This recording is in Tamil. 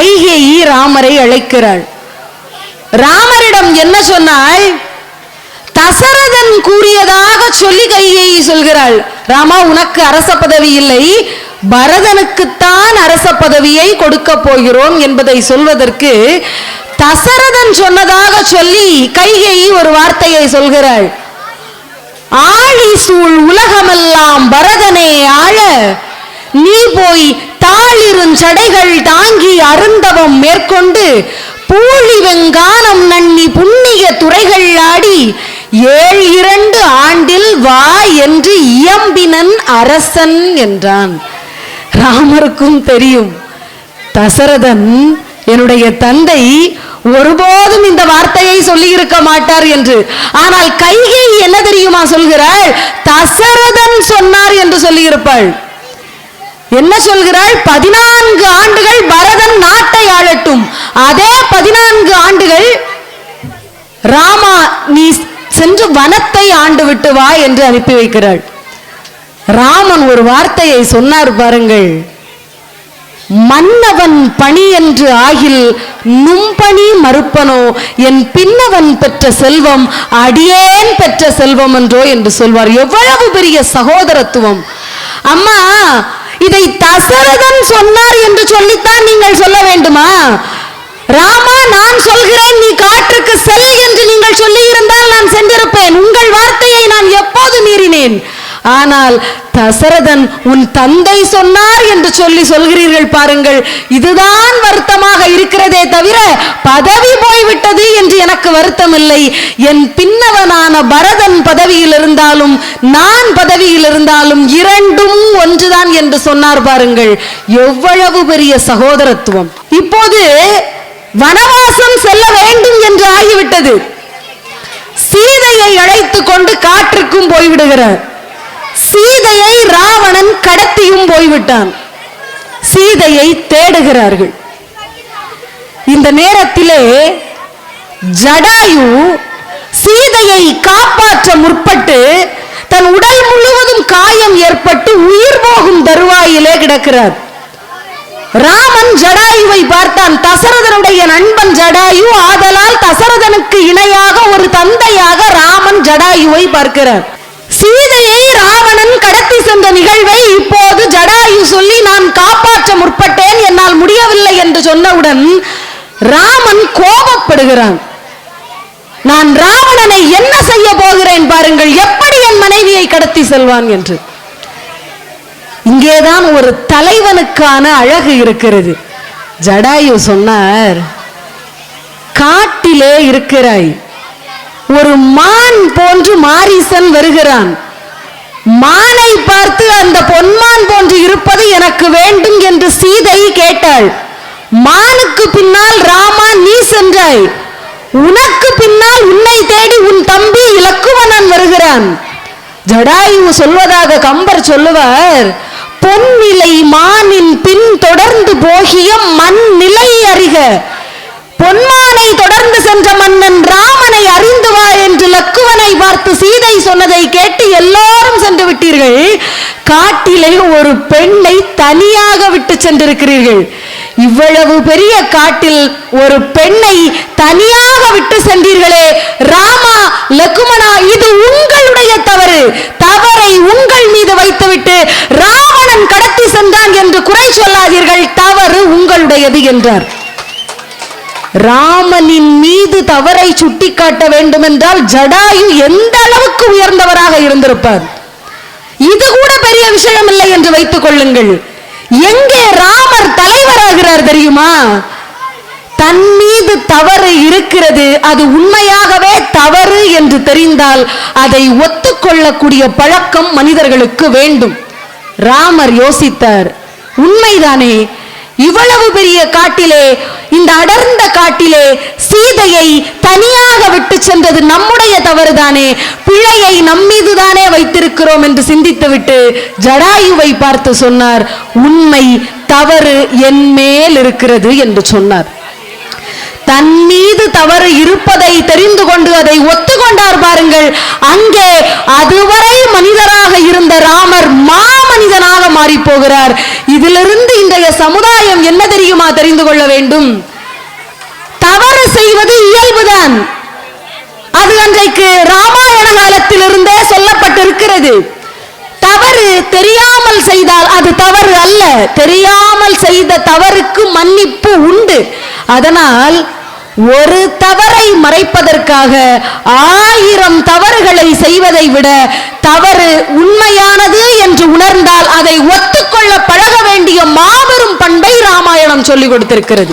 கைகேயி ராமரை அழைக்கிறாள். ராமரிடம் என்ன சொன்னாள்? தசரதன் கூறியதாக சொல்லி கைகேயி சொல்கிறாள். ராமா உனக்கு அரச பதவி இல்லை. பரதனுக்குத்தான் அரச பதவியை கொடுக்க போகிறோம் என்பதை சொல்வதற்கு தசரதன் சொன்னதாக சொல்லி கைகேயி ஒரு வார்த்தையை சொல்கிறாள். ஆழி சூழ் உலகமெல்லாம் பரதனே ஆழ நீ போய் தாளிருஞ் சடைகள் தாங்கி அருந்தவம் மேற்கொண்டு பூழி வெங்கானம் நன்னி புண்ணிய துறைகள் ஆடி ஏழ் இரண்டு ஆண்டில் வா என்று இயம்பினன் அரசன் என்றான். ராமருக்கும் தெரியும். தசரதன் என்னுடைய தந்தை ஒருபோதும் இந்த வார்த்தையை சொல்லி இருக்க மாட்டார் என்று. ஆனால் கைகை என்ன தெரியுமா சொல்கிறாள்? தசரதன் சொன்னார் என்று சொல்லியிருப்பாள். என்ன சொல்கிறாள்? பதினான்கு ஆண்டுகள் பரதன் நாட்டை ஆளட்டும். அதே பதினான்கு ஆண்டுகள் ராமா நீ சென்று வனத்தை ஆண்டு விட்டு வா என்று அனுப்பி வைக்கிறாள். ராமன் ஒரு வார்த்தையை சொன்னார் பாருங்கள். மன்னவன் பணி என்று ஆகில் நும்பணி மறுப்பனோ? என் பின்னவன் பெற்ற செல்வம் அடியேன் பெற்ற செல்வம் என்றோ என்று சொல்வார். எவ்வளவு பெரிய சகோதரத்துவம். அம்மா இதை தசரதன் சொன்னார் என்று சொல்லித்தான் நீங்கள் சொல்ல வேண்டுமா? ராமா நான் சொல்கிறேன் நீ காற்றுக்கு செல் என்று நீங்கள் சொல்லி இருந்தால் நான் சென்றிருப்பேன். உங்கள் வார்த்தையை நான் எப்போது மீறினேன்? ஆனால் தசரதன் உன் தந்தை சொன்னார் என்று சொல்லி சொல்கிறீர்கள் பாருங்கள். இதுதான் வருத்தமாக இருக்கிறதே தவிர பதவி போய்விட்டது என்று எனக்கு வருத்தம் இல்லை என் பின்னவனான பரதன் பதவியில் இருந்தாலும் நான் பதவியில் இருந்தாலும் இரண்டும் ஒன்றுதான் என்று சொன்னார் பாருங்கள். எவ்வளவு பெரிய சகோதரத்துவம். இப்போது வனவாசம் செல்ல வேண்டும் என்று ஆகிவிட்டது. சீதையை அழைத்துக் கொண்டு காற்றுக்கும் போய்விடுகிறார். சீதையை ராவணன் கடத்தியும் போய்விட்டான். சீதையை தேடுகிறார்கள். இந்த நேரத்திலே ஜடாயு சீதையை காப்பாற்ற முற்பட்டு தன் உடல் முழுவதும் காயம் ஏற்பட்டு உயிர் போகும் தருவாயிலே கிடக்கிறார். ராமன் ஜடாயுவை பார்த்தான். தசரதனுடைய நண்பன் ஜடாயு ஆதலால் தசரதனுக்கு இணையாக ஒரு தந்தையாக ராமன் ஜடாயுவை பார்க்கிறார். கடத்தி நிகழ்வை இப்போது ஜடாயு சொல்லி நான் காப்பாற்ற முற்பட்டேன் என்னால் முடியவில்லை என்று சொன்னவுடன் ராமன் கோபப்படுகிறான். நான் ராவணனை என்ன செய்ய போகிறேன் பாருங்கள் எப்படி என் மனைவியை கடத்தி செல்வான் என்று. இங்கேதான் ஒரு தலைவனுக்கான அழகு இருக்கிறது. ஜடாயு சொன்னார் காட்டிலே இருக்கிறாய். ஒரு மான் போன்று மாரீசன் வருகிறான். மானை பார்த்து அந்த பொன்மான் போன்று இருப்பது எனக்கு வேண்டும் என்று சீதை கேட்டாள். மானுக்கு பின்னால் ராமா நீ சென்றாய். உனக்கு பின்னால் உன்னை தேடி உன் தம்பி இலக்குவனன் வருகிறான். ஜடாயு சொல்வதாக கம்பர் சொல்லுவார் பொன்னிலை மானின் பின் தொடர்ந்து போகிய மண் நிலை அறிக. பொன்மானை தொடர்ந்து சென்ற மன்னன் ராம் அறிந்து வா என்று லக்குவனை பார்த்து சீதை சொன்னதை கேட்டு எல்லாரும் சென்று விட்டீர்கள். காட்டிலே ஒரு பெண்ணை தனியாக விட்டு சென்றிருக்கிறீர்கள். இவ்வளவு பெரிய காட்டில் ஒரு பெண்ணை தனியாக விட்டு சென்றீர்களே. ராமா லக்குமனா இது உங்களுடைய தவறு. தவறை உங்கள் மீது வைத்துவிட்டு ராவணன் கடத்தி சென்றான் என்று குறை சொல்லாதீர்கள். தவறு உங்களுடையது என்றார். ராமனின் மீது தவறை சுட்டிக்காட்ட வேண்டும் என்றால் ஜடாயு எந்த அளவுக்கு உயர்ந்தவராக இருந்திருப்பார்? இது கூட பெரிய விஷயம் இல்லை என்று வைத்துக் கொள்ளுங்கள். எங்கே ராமர் தலைவராகிறார் தெரியுமா? தன் மீது தவறு இருக்கிறது. அது உண்மையாகவே தவறு என்று தெரிந்தால் அதை ஒத்துக்கொள்ளக்கூடிய பழக்கம் மனிதர்களுக்கு வேண்டும். ராமர் யோசித்தார் உண்மைதானே இவ்வளவு பெரிய காட்டிலே இந்த அடர்ந்த காட்டிலே சீதையை தனியாக விட்டு சென்றது நம்முடைய தவறுதானே. பிழையை நம்மீதுதானே வைத்திருக்கிறோம் என்று சிந்தித்துவிட்டு ஜடாயுவை பார்த்து சொன்னார் உண்மை தவறு என் மேல் இருக்கிறது என்று சொன்னார். தன் மீது தவறு இருப்பதை தெரிந்து கொண்டு அதை ஒத்துக்கொண்டார் பாருங்கள். அங்கே அதுவரை மனிதராக இருந்த ராமர் மாமனிதனாக மாறி போகிறார். இதிலிருந்து இன்றைய சமுதாயம் என்ன தெரியுமா தெரிந்து கொள்ள வேண்டும்? தவறு செய்வது இயல்புதான். அது அன்றைக்கு ராமாயண காலத்திலிருந்தே சொல்லப்பட்டிருக்கிறது. தவறு தெரியாமல் செய்தால் அது தவறு அல்ல. தெரியாமல் செய்த தவறுக்கு மன்னிப்பு உண்டு. அதனால் ஒரு தவறை மறைப்பதற்காக ஆயிரம் தவறுகளை செய்வதை விட தவறு உண்மையானது என்று உணர்ந்தால் அதை ஒத்துக்கொள்ள பழக வேண்டிய மாபெரும் பண்பை ராமாயணம் சொல்லிக் கொடுத்திருக்கிறது.